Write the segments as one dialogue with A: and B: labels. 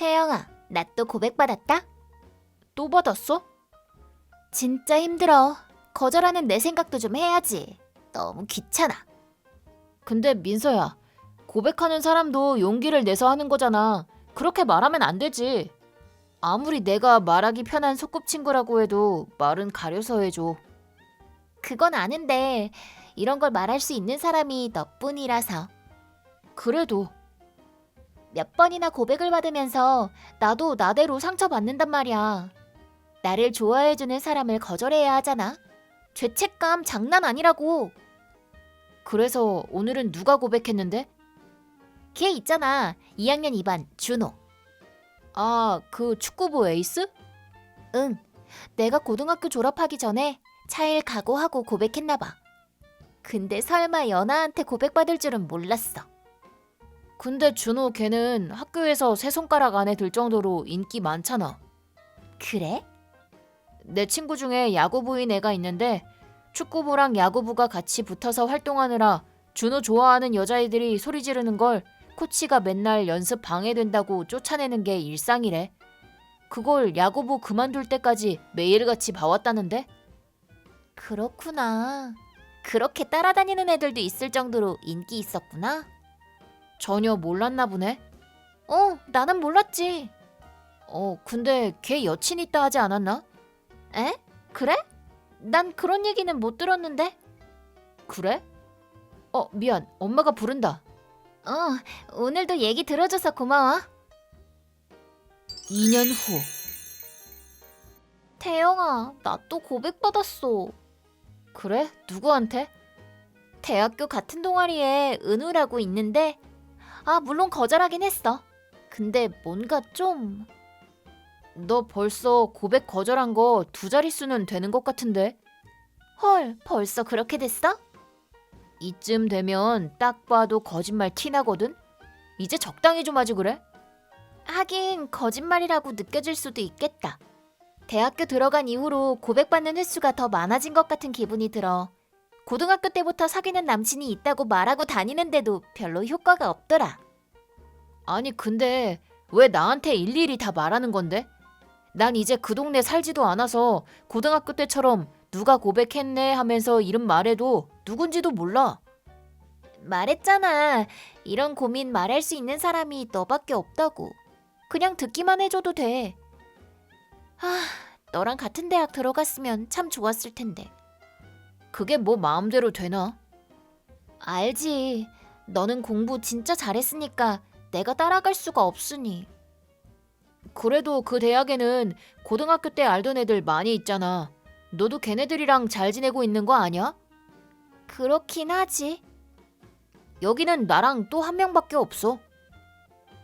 A: 태영아, 나 또 고백받았다?
B: 또 받았어?
A: 진짜 힘들어. 거절하는 내 생각도 좀 해야지. 너무 귀찮아.
B: 근데 민서야, 고백하는 사람도 용기를 내서 하는 거잖아. 그렇게 말하면 안 되지. 아무리 내가 말하기 편한 소꿉친구라고 해도 말은 가려서 해줘.
A: 그건 아는데 이런 걸 말할 수 있는 사람이 너뿐이라서
B: 그래도
A: 몇 번이나 고백을 받으면서 나도 나대로 상처받는단 말이야. 나를 좋아해주는 사람을 거절해야 하잖아. 죄책감 장난 아니라고.
B: 그래서 오늘은 누가 고백했는데?
A: 걔 있잖아. 2학년 2반 준호.
B: 아, 그 축구부 에이스?
A: 응. 내가 고등학교 졸업하기 전에 차일 각오하고 고백했나 봐. 근데 설마 연아한테 고백받을 줄은 몰랐어.
B: 근데 준호 걔는 학교에서 세 손가락 안에 들 정도로 인기 많잖아.
A: 그래?
B: 내 친구 중에 야구부인 애가 있는데 축구부랑 야구부가 같이 붙어서 활동하느라 준호 좋아하는 여자애들이 소리 지르는 걸 코치가 맨날 연습 방해된다고 쫓아내는 게 일상이래. 그걸 야구부 그만둘 때까지 매일같이 봐왔다는데?
A: 그렇구나. 그렇게 따라다니는 애들도 있을 정도로 인기 있었구나.
B: 전혀 몰랐나 보네.
A: 어, 나는 몰랐지.
B: 어, 근데 걔 여친 있다 하지 않았나?
A: 에? 그래? 난 그런 얘기는 못 들었는데.
B: 그래? 어, 미안. 엄마가 부른다.
A: 어, 오늘도 얘기 들어줘서 고마워.
B: 2년 후.
A: 태영아, 나 또 고백받았어.
B: 그래? 누구한테?
A: 대학교 같은 동아리에 은우라고 있는데, 아, 물론 거절하긴 했어. 근데 뭔가 좀,
B: 너 벌써 고백 거절한 거 두 자릿수는 되는 것 같은데?
A: 헐, 벌써 그렇게 됐어?
B: 이쯤 되면 딱 봐도 거짓말 티나거든? 이제 적당히 좀 하지 그래?
A: 하긴 거짓말이라고 느껴질 수도 있겠다. 대학교 들어간 이후로 고백받는 횟수가 더 많아진 것 같은 기분이 들어. 고등학교 때부터 사귀는 남친이 있다고 말하고 다니는데도 별로 효과가 없더라.
B: 아니 근데 왜 나한테 일일이 다 말하는 건데? 난 이제 그 동네 살지도 않아서 고등학교 때처럼 누가 고백했네 하면서 이름 말해도 누군지도 몰라.
A: 말했잖아. 이런 고민 말할 수 있는 사람이 너밖에 없다고. 그냥 듣기만 해줘도 돼. 아, 너랑 같은 대학 들어갔으면 참 좋았을 텐데.
B: 그게 뭐 마음대로 되나?
A: 알지. 너는 공부 진짜 잘했으니까 내가 따라갈 수가 없으니.
B: 그래도 그 대학에는 고등학교 때 알던 애들 많이 있잖아. 너도 걔네들이랑 잘 지내고 있는 거 아니야?
A: 그렇긴 하지.
B: 여기는 나랑 또 한 명밖에 없어.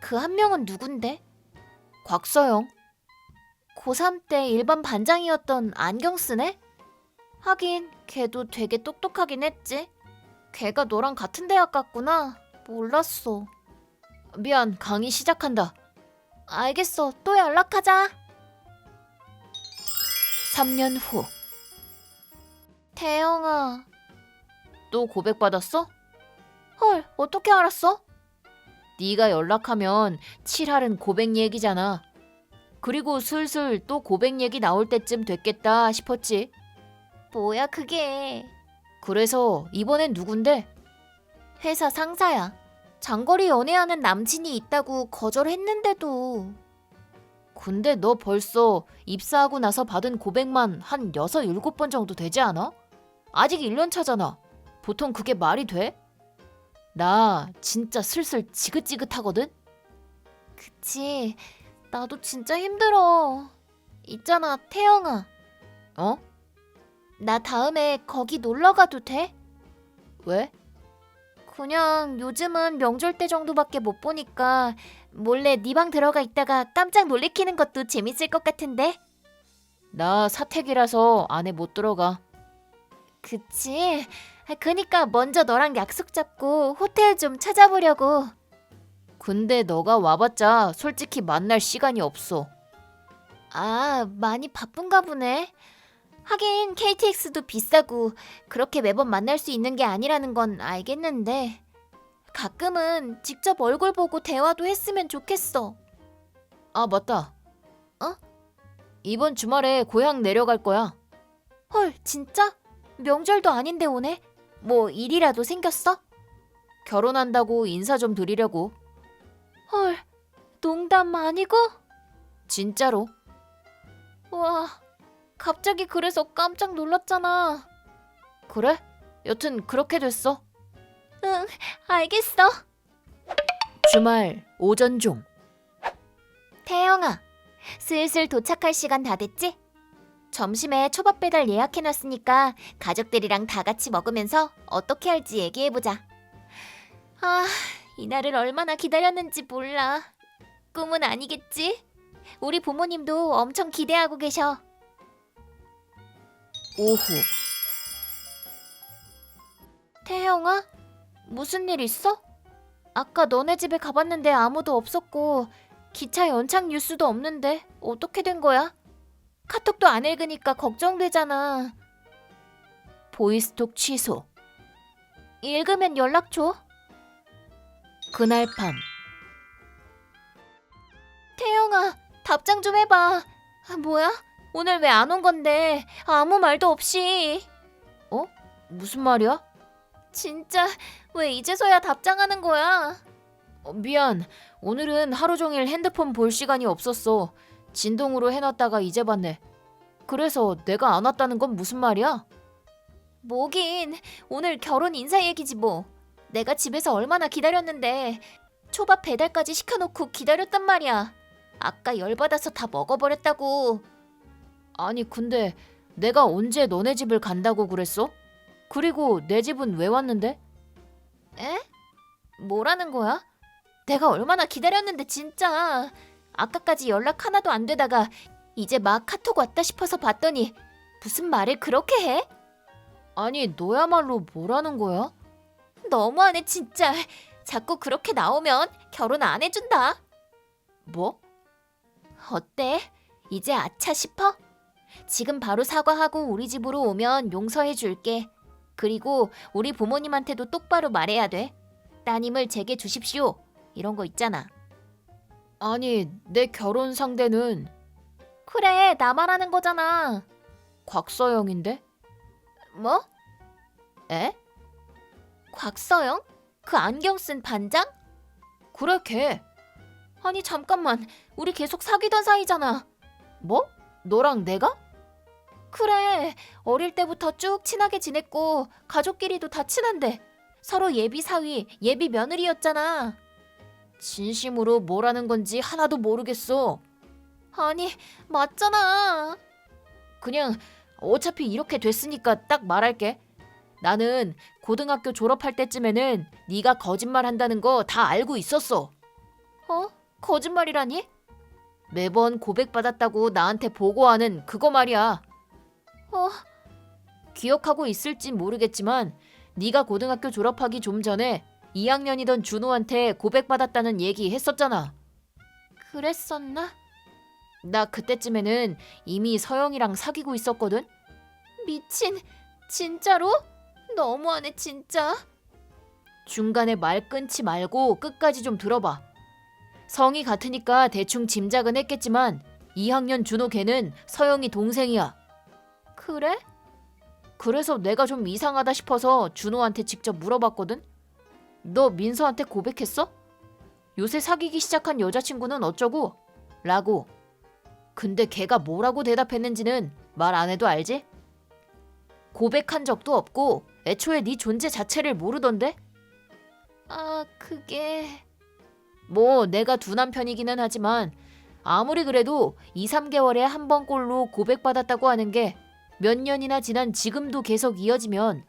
A: 그 한 명은 누군데?
B: 곽서영.
A: 고3 때 일반 반장이었던 안경 쓰네? 하긴 걔도 되게 똑똑하긴 했지. 걔가 너랑 같은 대학 갔구나. 몰랐어.
B: 미안, 강의 시작한다.
A: 알겠어. 또 연락하자.
B: 3년 후.
A: 태영아.
B: 또 고백받았어?
A: 헐, 어떻게 알았어?
B: 네가 연락하면 7할은 고백 얘기잖아. 그리고 슬슬 또 고백 얘기 나올 때쯤 됐겠다 싶었지.
A: 뭐야 그게.
B: 그래서 이번엔 누군데?
A: 회사 상사야. 장거리 연애하는 남친이 있다고 거절했는데도.
B: 근데 너 벌써 입사하고 나서 받은 고백만 한 6, 7번 정도 되지 않아? 아직 1년 차잖아. 보통 그게 말이 돼? 나 진짜 슬슬 지긋지긋하거든?
A: 그치. 나도 진짜 힘들어. 있잖아, 태영아.
B: 어?
A: 나 다음에 거기 놀러 가도 돼?
B: 왜?
A: 그냥 요즘은 명절 때 정도밖에 못 보니까 몰래 네 방 들어가 있다가 깜짝 놀래키는 것도 재밌을 것 같은데.
B: 나 사택이라서 안에 못 들어가.
A: 그치? 그니까 먼저 너랑 약속 잡고 호텔 좀 찾아보려고.
B: 근데 너가 와봤자 솔직히 만날 시간이 없어.
A: 아, 많이 바쁜가 보네. 하긴 KTX도 비싸고 그렇게 매번 만날 수 있는 게 아니라는 건 알겠는데 가끔은 직접 얼굴 보고 대화도 했으면 좋겠어.
B: 아, 맞다. 어? 이번 주말에 고향 내려갈 거야.
A: 헐, 진짜? 명절도 아닌데 오네? 뭐 일이라도 생겼어?
B: 결혼한다고 인사 좀 드리려고.
A: 헐, 농담 아니고?
B: 진짜로.
A: 와, 갑자기 그래서 깜짝 놀랐잖아.
B: 그래? 여튼 그렇게 됐어.
A: 응, 알겠어.
B: 주말 오전 중.
A: 태영아, 슬슬 도착할 시간 다 됐지? 점심에 초밥 배달 예약해놨으니까 가족들이랑 다 같이 먹으면서 어떻게 할지 얘기해보자. 아, 이날을 얼마나 기다렸는지 몰라. 꿈은 아니겠지? 우리 부모님도 엄청 기대하고 계셔.
B: 오후.
A: 태영아, 무슨 일 있어? 아까 너네 집에 가봤는데 아무도 없었고 기차 연착 뉴스도 없는데 어떻게 된 거야? 카톡도 안 읽으니까 걱정되잖아.
B: 보이스톡 취소.
A: 읽으면 연락 줘.
B: 그날 밤.
A: 태영아, 답장 좀 해봐. 아, 뭐야? 오늘 왜 안 온 건데? 아무 말도 없이.
B: 무슨 말이야?
A: 진짜 왜 이제서야 답장하는 거야?
B: 어, 미안. 오늘은 하루 종일 핸드폰 볼 시간이 없었어. 진동으로 해놨다가 이제 봤네. 그래서 내가 안 왔다는 건 무슨 말이야?
A: 뭐긴 오늘 결혼 인사 얘기지 뭐. 내가 집에서 얼마나 기다렸는데 초밥 배달까지 시켜놓고 기다렸단 말이야. 아까 열받아서 다 먹어버렸다고.
B: 아니 근데 내가 언제 너네 집을 간다고 그랬어? 그리고 내 집은 왜 왔는데?
A: 에? 뭐라는 거야? 내가 얼마나 기다렸는데 진짜. 아까까지 연락 하나도 안 되다가 이제 막 카톡 왔다 싶어서 봤더니 무슨 말을 그렇게 해?
B: 아니 너야말로 뭐라는 거야?
A: 너무하네 진짜. 자꾸 그렇게 나오면 결혼 안 해준다.
B: 뭐?
A: 어때? 이제 아차 싶어? 지금 바로 사과하고 우리 집으로 오면 용서해 줄게. 그리고 우리 부모님한테도 똑바로 말해야 돼. 따님을 제게 주십시오. 이런 거 있잖아.
B: 아니 내 결혼 상대는
A: 그래, 나 말하는 거잖아.
B: 곽서영인데?
A: 뭐?
B: 에?
A: 곽서영? 그 안경 쓴 반장?
B: 그래 걔.
A: 아니 잠깐만, 우리 계속 사귀던 사이잖아.
B: 뭐? 너랑 내가?
A: 그래, 어릴 때부터 쭉 친하게 지냈고 가족끼리도 다 친한데 서로 예비 사위, 예비 며느리였잖아.
B: 진심으로 뭐라는 건지 하나도 모르겠어.
A: 아니, 맞잖아.
B: 그냥 어차피 이렇게 됐으니까 딱 말할게. 나는 고등학교 졸업할 때쯤에는 네가 거짓말 한다는 거 다 알고 있었어.
A: 어? 거짓말이라니?
B: 매번 고백받았다고 나한테 보고하는 그거 말이야.
A: 어,
B: 기억하고 있을진 모르겠지만 네가 고등학교 졸업하기 좀 전에 2학년이던 준호한테 고백받았다는 얘기 했었잖아.
A: 그랬었나?
B: 나 그때쯤에는 이미 서영이랑 사귀고 있었거든.
A: 미친, 진짜로? 너무하네, 진짜.
B: 중간에 말 끊지 말고 끝까지 좀 들어봐. 성이 같으니까 대충 짐작은 했겠지만 2학년 준호 걔는 서영이 동생이야.
A: 그래?
B: 그래서 내가 좀 이상하다 싶어서 준호한테 직접 물어봤거든. 너 민서한테 고백했어? 요새 사귀기 시작한 여자친구는 어쩌고? 라고. 근데 걔가 뭐라고 대답했는지는 말 안 해도 알지? 고백한 적도 없고 애초에 네 존재 자체를 모르던데?
A: 아, 그게...
B: 뭐 내가 두 남편이기는 하지만 아무리 그래도 2, 3개월에 한 번꼴로 고백받았다고 하는 게 몇 년이나 지난 지금도 계속 이어지면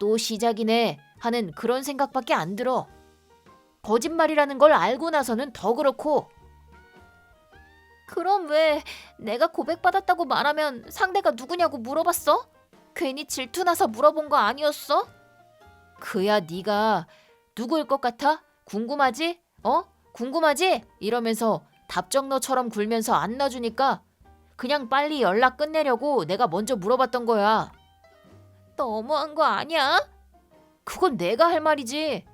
B: 또 시작이네 하는 그런 생각밖에 안 들어. 거짓말이라는 걸 알고 나서는 더 그렇고
A: 그럼 왜 내가 고백받았다고 말하면 상대가 누구냐고 물어봤어? 괜히 질투나서 물어본 거 아니었어?
B: 그야 네가 누구일 것 같아? 궁금하지? 어? 궁금하지? 이러면서 답정너처럼 굴면서 안 놔주니까 그냥 빨리 연락 끝내려고 내가 먼저 물어봤던 거야.
A: 너무한 거 아니야?
B: 그건 내가 할 말이지.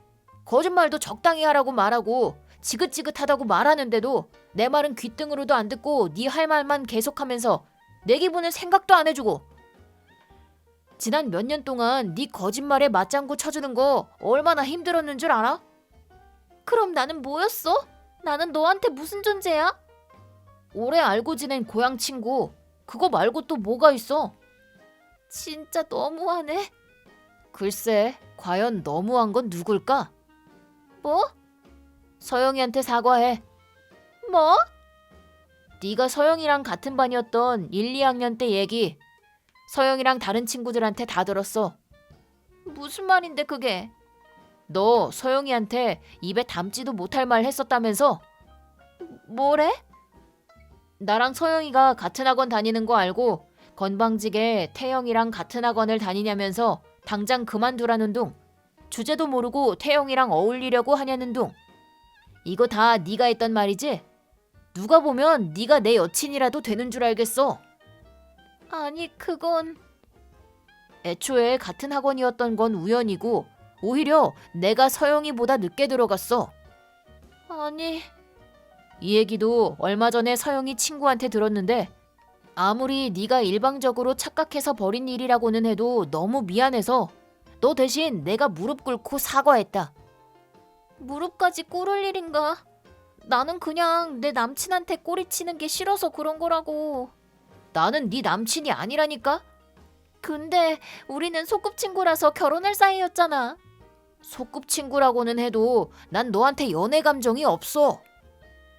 B: 거짓말도 적당히 하라고 말하고 지긋지긋하다고 말하는데도 내 말은 귓등으로도 안 듣고 네 할 말만 계속하면서 내 기분을 생각도 안 해주고 지난 몇 년 동안 네 거짓말에 맞장구 쳐주는 거 얼마나 힘들었는 줄 알아?
A: 그럼 나는 뭐였어? 나는 너한테 무슨 존재야?
B: 오래 알고 지낸 고향 친구 그거 말고 또 뭐가 있어?
A: 진짜 너무하네.
B: 글쎄 과연 너무한 건 누굴까?
A: 뭐?
B: 서영이한테 사과해.
A: 뭐?
B: 네가 서영이랑 같은 반이었던 1, 2학년 때 얘기 서영이랑 다른 친구들한테 다 들었어.
A: 무슨 말인데 그게?
B: 너 서영이한테 입에 담지도 못할 말 했었다면서?
A: 뭐래?
B: 나랑 서영이가 같은 학원 다니는 거 알고 건방지게 태영이랑 같은 학원을 다니냐면서 당장 그만두라는 둥 주제도 모르고 태영이랑 어울리려고 하냐는 둥 이거 다 네가 했던 말이지? 누가 보면 네가 내 여친이라도 되는 줄 알겠어.
A: 아니 그건
B: 애초에 같은 학원이었던 건 우연이고 오히려 내가 서영이보다 늦게 들어갔어.
A: 아니
B: 이 얘기도 얼마 전에 서영이 친구한테 들었는데 아무리 네가 일방적으로 착각해서 벌인 일이라고는 해도 너무 미안해서 너 대신 내가 무릎 꿇고 사과했다.
A: 무릎까지 꿇을 일인가? 나는 그냥 내 남친한테 꼬리치는 게 싫어서 그런 거라고.
B: 나는 네 남친이 아니라니까.
A: 근데 우리는 소꿉친구라서 결혼할 사이였잖아.
B: 소꿉친구라고는 해도 난 너한테 연애 감정이 없어.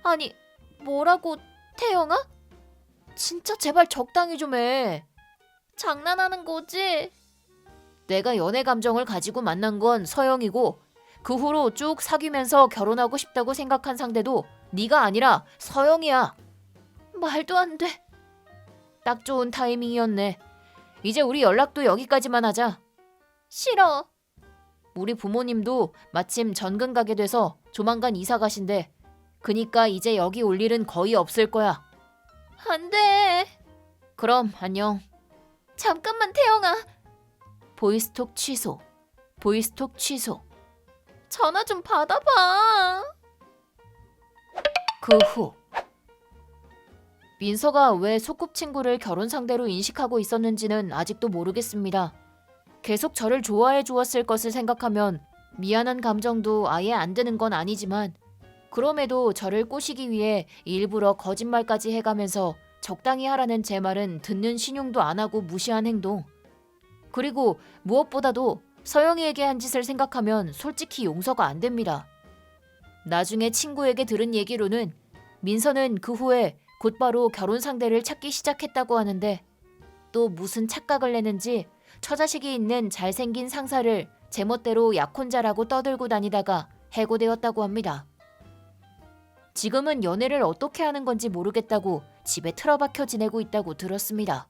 A: 아니 뭐라고 태영아?
B: 진짜 제발 적당히 좀 해.
A: 장난하는 거지?
B: 내가 연애 감정을 가지고 만난 건 서영이고 그 후로 쭉 사귀면서 결혼하고 싶다고 생각한 상대도 네가 아니라 서영이야.
A: 말도 안 돼.
B: 딱 좋은 타이밍이었네. 이제 우리 연락도 여기까지만 하자.
A: 싫어.
B: 우리 부모님도 마침 전근 가게 돼서 조만간 이사 가신대. 그니까 이제 여기 올 일은 거의 없을 거야.
A: 안 돼.
B: 그럼 안녕.
A: 잠깐만 태영아.
B: 보이스톡 취소. 보이스톡 취소.
A: 전화 좀 받아봐.
B: 그 후. 민서가 왜 소꿉친구를 결혼 상대로 인식하고 있었는지는 아직도 모르겠습니다. 계속 저를 좋아해 주었을 것을 생각하면 미안한 감정도 아예 안 드는 건 아니지만 그럼에도 저를 꼬시기 위해 일부러 거짓말까지 해가면서 적당히 하라는 제 말은 듣는 신용도 안 하고 무시한 행동. 그리고 무엇보다도 서영이에게 한 짓을 생각하면 솔직히 용서가 안 됩니다. 나중에 친구에게 들은 얘기로는 민서는 그 후에 곧바로 결혼 상대를 찾기 시작했다고 하는데 또 무슨 착각을 내는지 처자식이 있는 잘생긴 상사를 제멋대로 약혼자라고 떠들고 다니다가 해고되었다고 합니다. 지금은 연애를 어떻게 하는 건지 모르겠다고 집에 틀어박혀 지내고 있다고 들었습니다.